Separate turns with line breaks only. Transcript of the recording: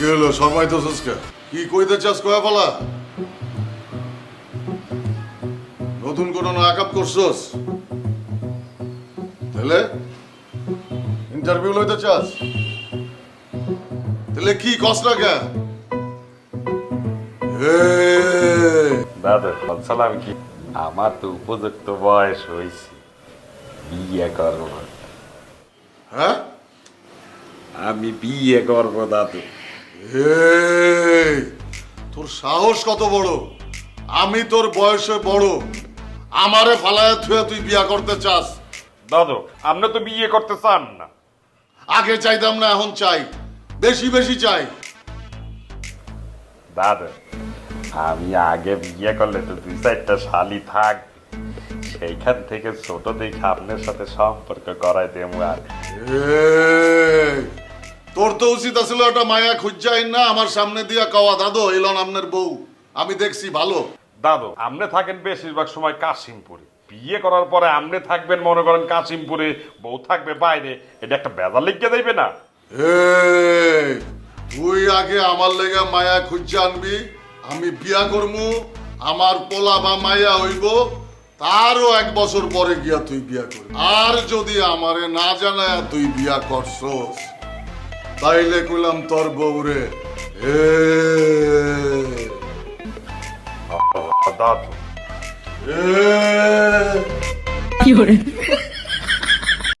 কি হলো সময় তো কে কি কইতে চাস কয়া ফলা নতুন কোন আকাপ করছস? তাহলে ইন্টারভিউ লইতে চাস? তাহলে কি কষ্ট কে? এই,
দাদা বলছিলাম কি আমার তো উপযুক্ত বয়স হয়েছে বিয়ে করব।
হ্যাঁ?
আমি বিয়ে করব দাদু।
তোর সাহস কত বড়? আমি তোর বয়সে বড়। আমারে ফালায় থুয়ে তুই বিয়া করতে চাস।
দাদু আপনি তো বিয়ে করতে চান না।
আগে চাইতাম না এখন চাই। বেশি বেশি চাই।
দাদু আমি আগে বিয়ে করলে তো দুই চারটা শালি থাক সেইখান থেকে ছোট দেখে আপনার সাথে সম্পর্ক করাই দেবো আর
তোর তো উচিত আসলে ওটা মায়া খুঁজাই না আমার সামনে দিয়া কওয়া দাদু এলন আপনার বউ আমি দেখছি ভালো।
দাদু আপনি থাকেন বেশিরভাগ সময় কাশিমপুরে। বিয়ে করার পরে আপনি থাকবেন মনে করেন কাশিমপুরে বউ থাকবে বাইরে এটা একটা বেজার লিখে দেবে না।
এই তুই আগে আমার লেগে মায়া খুঁজে আনবি আমি বিয়া করমু আমার পোলা বা মায়া হইব তারও এক বছর পরে গিয়া তুই বিয়া করবি। আর যদি আমারে না জানায় তুই বিয়া করছস তাইলে কইলাম তোর বউরে। এ।
কি 人，